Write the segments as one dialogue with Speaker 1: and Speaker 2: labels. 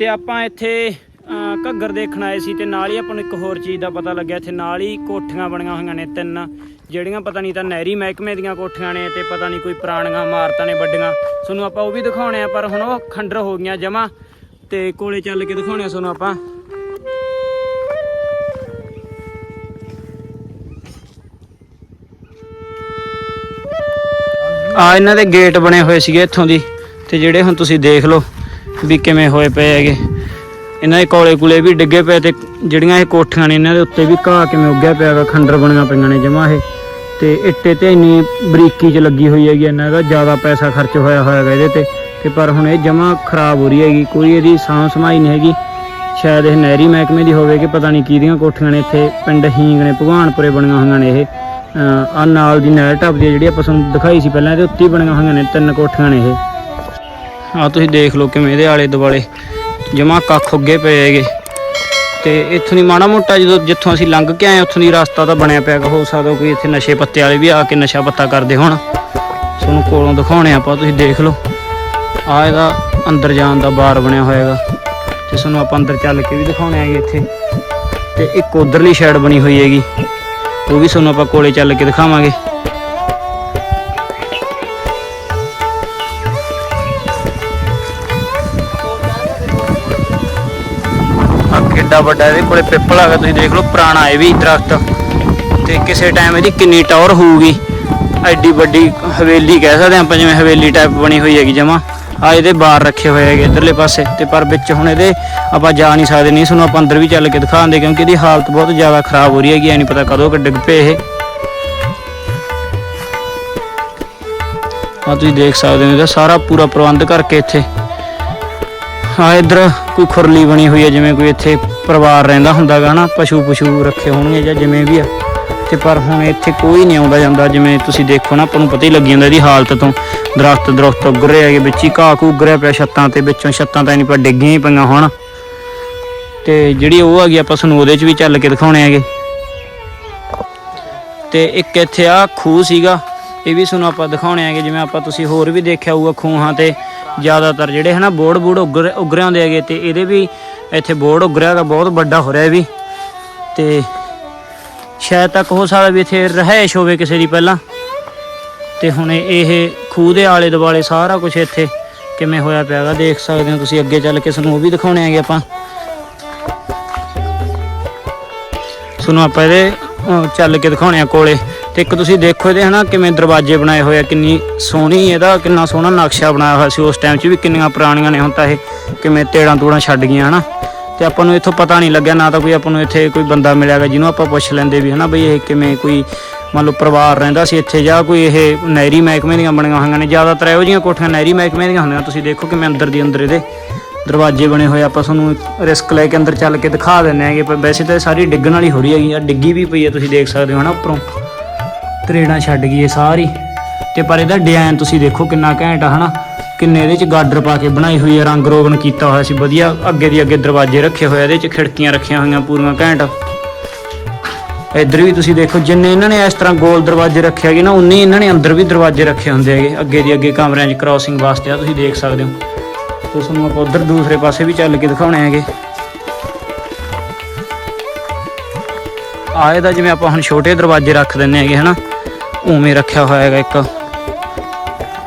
Speaker 1: ਤੇ ਆਪਾਂ ਇੱਥੇ ਘੱਗਰ ਦੇਖਣ ਆਏ ਸੀ ਤੇ ਨਾਲ ਹੀ ਆਪਾਂ ਨੂੰ ਇੱਕ ਹੋਰ ਚੀਜ਼ ਦਾ ਪਤਾ ਲੱਗਿਆ। ਇੱਥੇ ਨਾਲ ਹੀ ਕੋਠੀਆਂ ਬਣੀਆਂ ਹੋਈਆਂ ਨੇ ਤਿੰਨ, ਜਿਹੜੀਆਂ ਪਤਾ ਨਹੀਂ ਤਾਂ ਨਹਿਰੀ ਮਹਿਕਮੇ ਦੀਆਂ ਕੋਠੀਆਂ ਨੇ ਤੇ ਪਤਾ ਨਹੀਂ ਕੋਈ ਪੁਰਾਣੀਆਂ ਇਮਾਰਤਾਂ ਨੇ ਵੱਡੀਆਂ। ਤੁਹਾਨੂੰ ਆਪਾਂ ਉਹ ਵੀ ਦਿਖਾਉਣੇ ਆ, ਪਰ ਹੁਣ ਉਹ ਖੰਡਰ ਹੋ ਗਈਆਂ ਜਮਾ ਤੇ ਕੋਲੇ ਚੱਲ ਕੇ ਦਿਖਾਉਣੇ ਆ ਤੁਹਾਨੂੰ ਆਪਾਂ। ਆ ਇਹਨਾਂ ਦੇ ਗੇਟ ਬਣੇ ਹੋਏ ਸੀਗੇ ਇੱਥੋਂ ਦੀ, ਤੇ ਜਿਹੜੇ ਹੁਣ ਤੁਸੀਂ ਦੇਖ ਲਓ ਵੀ ਕਿਵੇਂ ਹੋਏ ਪਏ ਹੈਗੇ। ਇਹਨਾਂ ਦੇ ਕੋਲੇ ਕੁਲੇ ਵੀ ਡਿੱਗੇ ਪਏ ਤੇ ਜਿਹੜੀਆਂ ਇਹ ਕੋਠੀਆਂ ਨੇ ਇਹਨਾਂ ਦੇ ਉੱਤੇ ਵੀ ਘਾਹ ਕਿਵੇਂ ਉੱਗਿਆ ਪਿਆ ਹੈਗਾ, ਖੰਡਰ ਬਣੀਆਂ ਪਈਆਂ ਨੇ ਜਮਾ ਇਹ। ਤੇ ਇੱਟੇ ਤੇ ਇੰਨੀ ਬਰੀਕੀ 'ਚ ਲੱਗੀ ਹੋਈ ਹੈਗੀ ਇਹਨਾਂ ਦਾ, ਜ਼ਿਆਦਾ ਪੈਸਾ ਖਰਚ ਹੋਇਆ ਹੋਇਆ ਹੈਗਾ ਇਹਦੇ ਤੇ। ਤੇ ਪਰ ਹੁਣ ਇਹ ਜਮਾ ਖਰਾਬ ਹੋ ਰਹੀ ਹੈਗੀ, ਕੋਈ ਇਹਦੀ ਸਾਂਭ ਸੰਭਾਈ ਨਹੀਂ ਹੈਗੀ। ਸ਼ਾਇਦ ਇਹ ਨਹਿਰੀ ਮਹਿਕਮੇ ਦੀ ਹੋਵੇ ਕਿ ਪਤਾ ਨਹੀਂ ਕਿਹਦੀਆਂ ਕੋਠੀਆਂ ਨੇ ਇੱਥੇ, ਪਿੰਡ ਹੀਂਗ ਨੇ, ਭਗਵਾਨਪੁਰੇ ਬਣੀਆਂ ਹੋਈਆਂ ਨੇ ਇਹ। ਆ ਨਾਲ ਦੀ ਨਹਿਰ ਟੱਪ ਦੀ ਜਿਹੜੀ ਆਪਾਂ ਤੁਹਾਨੂੰ ਦਿਖਾਈ ਸੀ ਪਹਿਲਾਂ, ਇਹਦੇ ਉੱਤੇ ਬਣੀਆਂ ਹੋਈਆਂ ਨੇ ਤਿੰਨ ਕੋਠੀਆਂ ਨੇ ਇਹ। ਆ ਤੁਸੀਂ ਦੇਖ ਲਓ ਕਿਵੇਂ ਇਹਦੇ ਆਲੇ ਦੁਆਲੇ ਜਮਾ ਕੱਖ ਉੱਗੇ ਪਏ ਹੈਗੇ। ਤੇ ਇੱਥੋਂ ਦੀ ਮਾੜਾ ਮੋਟਾ ਜਦੋਂ ਜਿੱਥੋਂ ਅਸੀਂ ਲੰਘ ਕੇ ਆਏ ਉੱਥੋਂ ਦੀ ਰਸਤਾ ਤਾਂ ਬਣਿਆ ਪਿਆ ਹੋ ਸਕਦਾ ਕੋਈ ਇੱਥੇ ਨਸ਼ੇ ਪੱਤੇ ਵਾਲੇ ਵੀ ਆ ਕੇ ਨਸ਼ਾ ਪੱਤਾ ਕਰਦੇ ਹੋਣ। ਤੁਹਾਨੂੰ ਕੋਲੋਂ ਦਿਖਾਉਣੇ ਆਪਾਂ, ਤੁਸੀਂ ਦੇਖ ਲਓ। ਆ ਇਹਦਾ ਅੰਦਰ ਜਾਣ ਦਾ ਬਾਰ ਬਣਿਆ ਹੋਇਆ ਹੈਗਾ। ਤੇ ਤੁਹਾਨੂੰ ਆਪਾਂ ਅੰਦਰ ਚੱਲ ਕੇ ਵੀ ਦਿਖਾਉਣੇ ਹੈਗੇ ਇੱਥੇ। ਤੇ ਇੱਕ ਉਧਰਲੀ ਸਾਈਡ ਬਣੀ ਹੋਈ ਹੈਗੀ। ਉਹ ਵੀ ਤੁਹਾਨੂੰ ਆਪਾਂ ਕੋਲੇ ਚੱਲ ਕੇ ਦਿਖਾਵਾਂਗੇ। ਕਿੱਡਾ ਵੱਡਾ, ਇਹਦੇ ਕੋਲੇ ਪਿੱਪਲ ਹੈਗਾ ਤੁਸੀਂ ਦੇਖ ਲਓ, ਪੁਰਾਣਾ ਇਹ ਵੀ ਦਰਖਤ। ਤੇ ਕਿਸੇ ਟਾਈਮ ਇਹਦੀ ਕਿੰਨੀ ਟਾਵਰ ਹੋਊਗੀ। ਐਡੀ ਵੱਡੀ ਹਵੇਲੀ ਕਹਿ ਸਕਦੇ ਆਪਾਂ, ਜਿਵੇਂ ਹਵੇਲੀ ਟਾਈਪ ਬਣੀ ਹੋਈ ਹੈਗੀ ਜਮਾ। ਆ ਇਹਦੇ ਬਾਹਰ ਰੱਖੇ ਹੋਏ ਹੈਗੇ ਇਧਰਲੇ ਪਾਸੇ, ਤੇ ਪਰ ਵਿੱਚ ਹੁਣ ਇਹਦੇ ਆਪਾਂ ਜਾ ਨਹੀਂ ਸਕਦੇ, ਨਹੀਂ ਸਾਨੂੰ ਆਪਾਂ ਅੰਦਰ ਵੀ ਚੱਲ ਕੇ ਦਿਖਾਉਂਦੇ, ਕਿਉਂਕਿ ਇਹਦੀ ਹਾਲਤ ਬਹੁਤ ਜ਼ਿਆਦਾ ਖਰਾਬ ਹੋ ਰਹੀ ਹੈਗੀ, ਐ ਨਹੀਂ ਪਤਾ ਕਦੋਂ ਕਿ ਡਿੱਗ ਪਏ ਇਹ। ਆ ਤੁਸੀਂ ਦੇਖ ਸਕਦੇ ਹੋ, ਇਹਦਾ ਸਾਰਾ ਪੂਰਾ ਪ੍ਰਬੰਧ ਕਰਕੇ ਇੱਥੇ। ਹਾਂ, ਇਧਰ ਕੋਈ ਖੁਰਲੀ ਬਣੀ ਹੋਈ ਹੈ ਜਿਵੇਂ ਕੋਈ ਇੱਥੇ ਪਰਿਵਾਰ ਰਹਿੰਦਾ ਹੁੰਦਾਗਾ ਨਾ, ਪਸ਼ੂ ਪਸ਼ੂ ਰੱਖੇ ਹੋਣਗੇ ਜਾਂ ਜਿਵੇਂ ਵੀ ਆ। ਤੇ ਪਰ ਹੁਣ ਇੱਥੇ ਕੋਈ ਨਹੀਂ ਆਉਂਦਾ ਜਾਂਦਾ, ਜਿਵੇਂ ਤੁਸੀਂ ਦੇਖੋ ਨਾ, ਆਪਾਂ ਨੂੰ ਪਤਾ ਹੀ ਲੱਗ ਜਾਂਦਾ ਇਹਦੀ ਹਾਲਤ ਤੋਂ। ਦਰਖਤ ਦਰਖਤ ਉੱਗ ਰਹੇ ਹੈਗੇ, ਵਿੱਚ ਹੀ ਘਾਹ ਘੂ ਉੱਗ ਰਿਹਾ ਪਿਆ ਛੱਤਾਂ ਤੇ, ਵਿੱਚੋਂ ਛੱਤਾਂ ਤਾਂ ਨਹੀਂ ਪਰ ਡਿੱਗੀਆਂ ਹੀ ਪਈਆਂ ਹੁਣ। ਤੇ ਜਿਹੜੀ ਉਹ ਹੈਗੀ, ਆਪਾਂ ਤੁਹਾਨੂੰ ਉਹਦੇ 'ਚ ਵੀ ਚੱਲ ਕੇ ਦਿਖਾਉਣੇ ਹੈਗੇ। ਤੇ ਇੱਕ ਇੱਥੇ ਆ ਖੂਹ ਸੀਗਾ, ਇਹ ਵੀ ਤੁਹਾਨੂੰ ਆਪਾਂ ਦਿਖਾਉਣੇ ਹੈਗੇ, ਜਿਵੇਂ ਆਪਾਂ ਤੁਸੀਂ ਹੋਰ ਵੀ ਦੇਖਿਆ ਹੋਊਗਾ ਖੂਹਾਂ ਤੇ। ਜ਼ਿਆਦਾਤਰ ਜਿਹੜੇ ਹਨਾ ਬੋਰਡ ਬੂੜ ਉੱਗਰ ਉੱਗਰੇ ਹੁੰਦੇ ਹੈਗੇ ਤੇ ਇਹਦੇ ਵੀ ਇੱਥੇ ਬੋਰਡ ਉੱਗਰਿਆ ਹੈਗਾ, ਬਹੁਤ ਵੱਡਾ ਹੋ ਰਿਹਾ ਵੀ। ਤੇ ਸ਼ਾਇਦ ਤੱਕ ਹੋ ਸਕਦਾ ਵੀ ਇੱਥੇ ਰਹਿائش ਹੋਵੇ ਕਿਸੇ ਦੀ ਪਹਿਲਾਂ। ਤੇ ਹੁਣ ਇਹ ਖੂਹ ਦੇ ਆਲੇ ਦੁਆਲੇ ਸਾਰਾ ਕੁਝ ਇੱਥੇ ਕਿਵੇਂ ਹੋਇਆ ਪਿਆ ਦੇਖ ਸਕਦੇ ਹੋ ਤੁਸੀਂ ਅੱਗੇ ਚੱਲ ਕੇ, ਸਾਨੂੰ ਉਹ ਵੀ ਦਿਖਾਉਣੇ ਆਗੇ ਆਪਾਂ। ਤੁਹਾਨੂੰ ਆਪਾਂ ਇਹਦੇ ਚੱਲ ਕੇ ਦਿਖਾਉਣੇ ਆ ਕੋਲੇ। ਤੇ ਇੱਕ ਤੁਸੀਂ ਦੇਖੋ ਇਹਦੇ ਹਨਾ ਕਿਵੇਂ ਦਰਵਾਜ਼ੇ ਬਣਾਏ ਹੋਏ ਆ, ਕਿੰਨੀ ਸੋਹਣੀ ਇਹਦਾ, ਕਿੰਨਾ ਸੋਹਣਾ ਨਕਸ਼ਾ ਬਣਾਇਆ ਹੋਇਆ ਸੀ ਉਸ ਟਾਈਮ 'ਚ ਵੀ, ਕਿੰਨੀਆਂ ਪੁਰਾਣੀਆਂ ਨੇ ਹੁਣ ਤਾਂ ਇਹ ਕਿਵੇਂ ਤੇੜਾਂ ਤੂੜਾਂ ਛੱਡ ਗਈਆਂ ਹਨਾ। ਤੇ ਆਪਾਂ ਨੂੰ ਇੱਥੋਂ ਪਤਾ ਨਹੀਂ ਲੱਗਿਆ, ਨਾ ਤਾਂ ਕੋਈ ਆਪਾਂ ਨੂੰ ਇੱਥੇ ਕੋਈ ਬੰਦਾ ਮਿਲਿਆਗਾ ਜਿਹਨੂੰ ਆਪਾਂ ਪੁੱਛ ਲੈਂਦੇ ਵੀ ਹਨਾ ਬਈ ਇਹ ਕਿਵੇਂ ਕੋਈ ਮੰਨ ਲਓ ਪਰਿਵਾਰ ਰਹਿੰਦਾ ਸੀ ਇੱਥੇ ਜਾਂ ਕੋਈ ਇਹ ਨਹਿਰੀ ਮਹਿਕਮੇ ਦੀਆਂ ਬਣੀਆਂ ਹੋਈਆਂ ਨੇ। ਜ਼ਿਆਦਾਤਰ ਇਹੋ ਜਿਹੀਆਂ ਕੋਠੀਆਂ ਨਹਿਰੀ ਮਹਿਕਮੇ ਦੀਆਂ ਹੁੰਦੀਆਂ, ਤੁਸੀਂ ਦੇਖੋ ਕਿਵੇਂ ਅੰਦਰ ਦੀ ਅੰਦਰ ਇਹਦੇ ਦਰਵਾਜ਼ੇ ਬਣੇ ਹੋਏ ਆਪਾਂ ਤੁਹਾਨੂੰ ਰਿਸਕ ਲੈ ਕੇ ਅੰਦਰ ਚੱਲ ਕੇ ਦਿਖਾ ਦਿੰਨੇ ਆਂਗੇ ਪਰ ਵੈਸੇ ਤਾਂ ਇਹ ਸਾਰੀ ਡਿੱਗਣ ਵਾਲੀ ਹੋ ਰਹੀ ਹੈਗੀ ਆ, ਡਿੱਗੀ ਵੀ ਪਈ ਹੈ ਤੁਸੀਂ ਦੇਖ ਸਕਦੇ ਹੋ ਹਨਾ ਉੱਪਰੋਂ। ਤਰੇੜਾਂ ਛੱਡ ਗਈ ਇਹ ਸਾਰੀ। ਤੇ ਪਰ ਇਹਦਾ ਡਿਜ਼ਾਈਨ ਤੁਸੀਂ ਦੇਖੋ ਕਿੰਨਾ ਘੈਂਟ ਆ, ਹਨਾ? ਕਿੰਨੇ ਇਹਦੇ ਚ ਗਾਡਰ ਪਾ ਕੇ ਬਣਾਈ ਹੋਈ ਹੈ ਰੰਗ ਰੋਗਨ ਕੀਤਾ ਹੋਇਆ ਸੀ, ਵਧੀਆ। ਅੱਗੇ ਦੀ ਅੱਗੇ ਦਰਵਾਜ਼ੇ ਰੱਖੇ ਹੋਏ ਇਹਦੇ ਚ ਖਿੜਕੀਆਂ ਰੱਖੀਆਂ ਹੋਈਆਂ, ਪੂਰੀਆਂ ਘੈਂਟ। ਇੱਧਰ ਵੀ ਤੁਸੀਂ ਦੇਖੋ, ਜਿੰਨੇ ਇਹਨਾਂ ਨੇ ਇਸ ਤਰ੍ਹਾਂ ਗੋਲ ਦਰਵਾਜ਼ੇ ਰੱਖੇ ਹੈਗੇ ਨਾ, ਉਨੇ ਇਹਨਾਂ ਨੇ ਅੰਦਰ ਵੀ ਦਰਵਾਜ਼ੇ ਰੱਖੇ ਹੁੰਦੇ ਹੈਗੇ। ਅੱਗੇ ਦੀ ਅੱਗੇ ਕਮਰਿਆਂ 'ਚ ਕ੍ਰਾਸਿੰਗ ਵਾਸਤੇ ਆ, ਤੁਸੀਂ ਦੇਖ ਸਕਦੇ ਹੋ। ਤੇ ਤੁਹਾਨੂੰ ਆਪਾਂ ਉਧਰ ਦੂਸਰੇ ਪਾਸੇ ਵੀ ਚੱਲ ਕੇ ਦਿਖਾਉਣੇ ਹੈਗੇ। ਆਏ ਦਾ ਜਿਵੇਂ ਆਪਾਂ ਹੁਣ ਛੋਟੇ ਦਰਵਾਜ਼ੇ ਰੱਖ ਦਿੰਨੇ ਹੈਗੇ, ਹਨਾ? ਉਵੇਂ ਰੱਖਿਆ ਹੋਇਆ ਹੈਗਾ ਇੱਕ।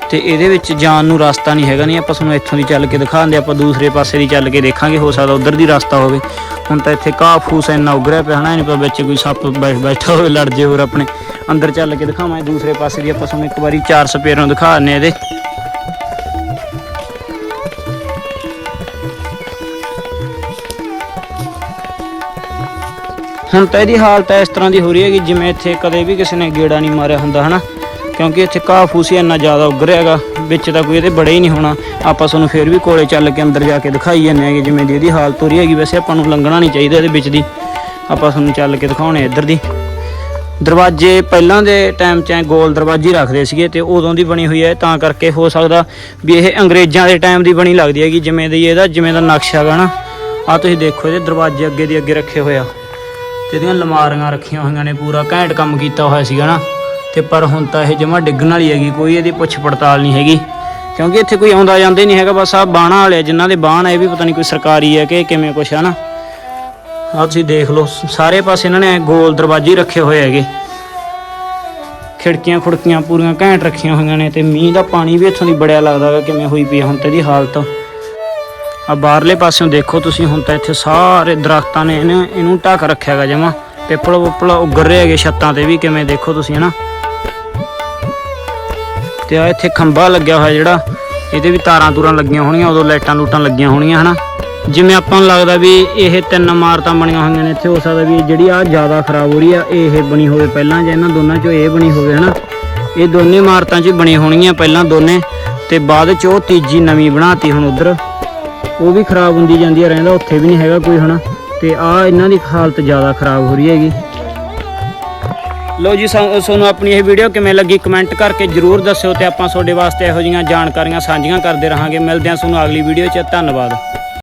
Speaker 1: ਤੇ ਇਹਦੇ ਵਿੱਚ ਜਾਣ ਨੂੰ ਰਸਤਾ ਨਹੀਂ ਹੈਗਾ, ਨਹੀਂ ਆਪਾਂ ਤੁਹਾਨੂੰ ਇੱਥੋਂ ਦੀ ਚੱਲ ਕੇ ਦਿਖਾਉਂਦੇ, ਆਪਾਂ ਦੂਸਰੇ ਪਾਸੇ ਦੀ ਚੱਲ ਕੇ ਦੇਖਾਂਗੇ, ਹੋ ਸਕਦਾ ਉਧਰ ਦੀ ਰਸਤਾ ਹੋਵੇ। ਹੁਣ ਤਾਂ ਇੱਥੇ ਘਾਹ ਫੂਸ ਇੰਨਾ ਉਗਰਿਆ ਪਿਆ ਹਨਾ ਨਹੀਂ ਪਤਾ ਵਿੱਚ ਕੋਈ ਸੱਪ ਬੈਠ ਬੈਠਾ ਹੋਵੇ, ਲੜ ਜੇ ਹੋਰ ਆਪਣੇ। ਅੰਦਰ ਚੱਲ ਕੇ ਦਿਖਾਵਾਂਗੇ, ਦੂਸਰੇ ਪਾਸੇ ਦੀ ਆਪਾਂ ਤੁਹਾਨੂੰ ਇੱਕ ਵਾਰੀ ਚਾਰ ਸਪੇਰੋਂ ਦਿਖਾ ਦਿੰਨੇ ਇਹਦੇ। ਹੁਣ ਤਾਂ ਇਹਦੀ ਹਾਲਤ ਇਸ ਤਰ੍ਹਾਂ ਦੀ ਹੋ ਰਹੀ ਹੈ ਕਿ ਜਿਵੇਂ ਇੱਥੇ ਕਦੇ ਵੀ ਕਿਸੇ ਨੇ ਗੇੜਾ ਨਹੀਂ ਮਾਰਿਆ ਹੁੰਦਾ, ਹਨਾ? ਕਿਉਂਕਿ ਇੱਥੇ ਘਾਹ ਫੂਸੀ ਇੰਨਾ ਜ਼ਿਆਦਾ ਉੱਗ ਰਿਹਾ ਹੈਗਾ, ਵਿੱਚ ਤਾਂ ਕੋਈ ਇਹਦੇ ਬੜੇ ਹੀ ਨਹੀਂ ਹੋਣਾ। ਆਪਾਂ ਤੁਹਾਨੂੰ ਫੇਰ ਵੀ ਕੋਲੇ ਚੱਲ ਕੇ ਅੰਦਰ ਜਾ ਕੇ ਦਿਖਾਈ ਜਾਂਦੇ ਹੈਗੇ, ਜਿਵੇਂ ਦੀ ਇਹਦੀ ਹਾਲਤ ਹੋ ਰਹੀ ਹੈਗੀ। ਵੈਸੇ ਆਪਾਂ ਨੂੰ ਲੰਘਣਾ ਨਹੀਂ ਚਾਹੀਦਾ ਇਹਦੇ ਵਿੱਚ ਦੀ। ਆਪਾਂ ਤੁਹਾਨੂੰ ਚੱਲ ਕੇ ਦਿਖਾਉਣੇ ਇੱਧਰ ਦੀ। ਦਰਵਾਜ਼ੇ ਪਹਿਲਾਂ ਦੇ ਟਾਈਮ 'ਚ ਐ ਗੋਲ ਦਰਵਾਜ਼ੇ ਰੱਖਦੇ ਸੀਗੇ ਤੇ ਉਦੋਂ ਦੀ ਬਣੀ ਹੋਈ ਹੈ, ਤਾਂ ਕਰਕੇ ਹੋ ਸਕਦਾ ਵੀ ਇਹ ਅੰਗਰੇਜ਼ਾਂ ਦੇ ਟਾਈਮ ਦੀ ਬਣੀ ਲੱਗਦੀ ਹੈਗੀ, ਜਿਵੇਂ ਦੀ ਇਹਦਾ, ਜਿਵੇਂ ਦਾ ਨਕਸ਼ਾ ਹੈਗਾ ਨਾ ਆ ਤੁਸੀਂ ਦੇਖੋ ਇਹਦੇ ਦਰਵਾਜ਼ੇ ਅੱਗੇ ਦੀ ਅੱਗੇ ਰੱਖੇ ਹੋਏ ਆ। ਇਹਦੀਆਂ ਲਮਾਰੀਆਂ ਰੱਖੀਆਂ ਹੋਈਆਂ ਨੇ ਪੂਰਾ ਘੈਂਟ ਕੰਮ ਕੀਤਾ ਹੋਇਆ ਸੀਗਾ ਨਾ। ਤੇ ਪਰ ਹੁਣ ਤਾਂ ਇਹ ਜਮਾ ਡਿੱਗਣ ਵਾਲੀ ਹੈਗੀ ਕੋਈ ਇਹਦੀ ਪੁੱਛ ਪੜਤਾਲ ਨਹੀਂ ਹੈਗੀ। ਕਿਉਂਕਿ ਇੱਥੇ ਕੋਈ ਆਉਂਦਾ ਜਾਂਦਾ ਨਹੀਂ ਹੈਗਾ ਬਸ ਆ ਬਾਣਾ ਵਾਲੇ ਆ, ਜਿਨ੍ਹਾਂ ਦੇ ਬਾਣ ਇਹ ਵੀ ਪਤਾ ਨਹੀਂ ਕੋਈ ਸਰਕਾਰੀ ਹੈ ਕਿ ਕਿਵੇਂ ਕੁਛ ਹੈ ਨਾ। ਆ ਤੁਸੀਂ ਦੇਖ ਲਓ ਸਾਰੇ ਪਾਸੇ ਇਹਨਾਂ ਨੇ ਗੋਲ ਦਰਵਾਜ਼ੇ ਰੱਖੇ ਹੋਏ ਹੈਗੇ। ਖਿੜਕੀਆਂ ਖੁੜਕੀਆਂ ਪੂਰੀਆਂ ਘੈਂਟ ਰੱਖੀਆਂ ਹੋਈਆਂ ਨੇ ਤੇ ਮੀਂਹ ਦਾ ਪਾਣੀ ਵੀ ਇੱਥੋਂ ਦੀ ਬੜਿਆ ਲੱਗਦਾ ਗਾ ਕਿਵੇਂ ਹੋਈ ਪਈ ਹੁਣ ਤੇ ਇਹਦੀ ਹਾਲਤ। ਆ ਬਾਹਰਲੇ ਪਾਸਿਓਂ ਦੇਖੋ ਤੁਸੀਂ, ਹੁਣ ਤਾਂ ਇੱਥੇ ਸਾਰੇ ਦਰਖਤਾਂ ਨੇ, ਇਹਨੂੰ ਇਹਨੂੰ ਢੱਕ ਰੱਖਿਆ ਗਾ ਜਮਾ। ਪਿੱਪਲ ਉੱਪਲ ਉੱਗਰ ਰਹੇ ਹੈਗੇ ਛੱਤਾਂ ਤੇ ਵੀ, ਕਿਵੇਂ ਦੇਖੋ ਤੁਸੀਂ, ਹਨਾ? ਤੇ ਆ ਇੱਥੇ ਖੰਭਾ ਲੱਗਿਆ ਹੋਇਆ ਜਿਹੜਾ, ਇਹਦੇ ਵੀ ਤਾਰਾਂ ਤੂਰਾਂ ਲੱਗੀਆਂ ਹੋਣੀਆਂ, ਉਦੋਂ ਲਾਈਟਾਂ ਲੂਟਾਂ ਲੱਗੀਆਂ ਹੋਣੀਆਂ, ਹਨਾ? ਜਿਵੇਂ ਆਪਾਂ ਨੂੰ ਲੱਗਦਾ ਵੀ ਇਹ ਤਿੰਨ ਇਮਾਰਤਾਂ ਬਣੀਆਂ ਹੋਈਆਂ ਨੇ, ਇੱਥੇ ਹੋ ਸਕਦਾ ਵੀ ਜਿਹੜੀ ਆ ਜ਼ਿਆਦਾ ਖਰਾਬ ਹੋ ਰਹੀ ਆ, ਇਹ ਬਣੀ ਹੋਵੇ ਪਹਿਲਾਂ ਜਾਂ ਇਹਨਾਂ ਦੋਨਾਂ ਚੋਂ ਇਹ ਬਣੀ ਹੋਵੇ, ਹਨਾ? ਇਹ ਦੋਨੇ ਇਮਾਰਤਾਂ 'ਚ ਬਣੀ ਹੋਣਗੀਆਂ ਪਹਿਲਾਂ ਦੋਨੇ, ਤੇ ਬਾਅਦ 'ਚ ਉਹ ਤੀਜੀ ਨਵੀਂ ਬਣਾਤੀ ਹੁਣ ਉਧਰ। ਉਹ ਵੀ ਖਰਾਬ ਹੁੰਦੀ ਜਾਂਦੀ ਹੈ ਰਹਿੰਦਾ ਉੱਥੇ ਵੀ ਨਹੀਂ ਹੈਗਾ ਕੋਈ ਹਨਾ। ਤੇ ਆ ਇਹਨਾਂ ਦੀ ਹਾਲਤ ਜ਼ਿਆਦਾ ਖਰਾਬ ਹੋ ਰਹੀ ਹੈਗੀ। ਲੋ ਜੀ, ਸਾ- ਤੁਹਾਨੂੰ ਆਪਣੀ ਇਹ ਵੀਡੀਓ ਕਿਵੇਂ ਲੱਗੀ ਕਮੈਂਟ ਕਰਕੇ ਜਰੂਰ ਦੱਸਿਓ ਤੇ ਆਪਾਂ ਤੁਹਾਡੇ ਵਾਸਤੇ ਇਹੋ ਜਿਹੀਆਂ ਜਾਣਕਾਰੀਆਂ ਸਾਂਝੀਆਂ ਕਰਦੇ ਰਹਾਂਗੇ। ਮਿਲਦੇ ਹਾਂ ਤੁਹਾਨੂੰ ਅਗਲੀ ਵੀਡੀਓ 'ਚ। ਧੰਨਵਾਦ।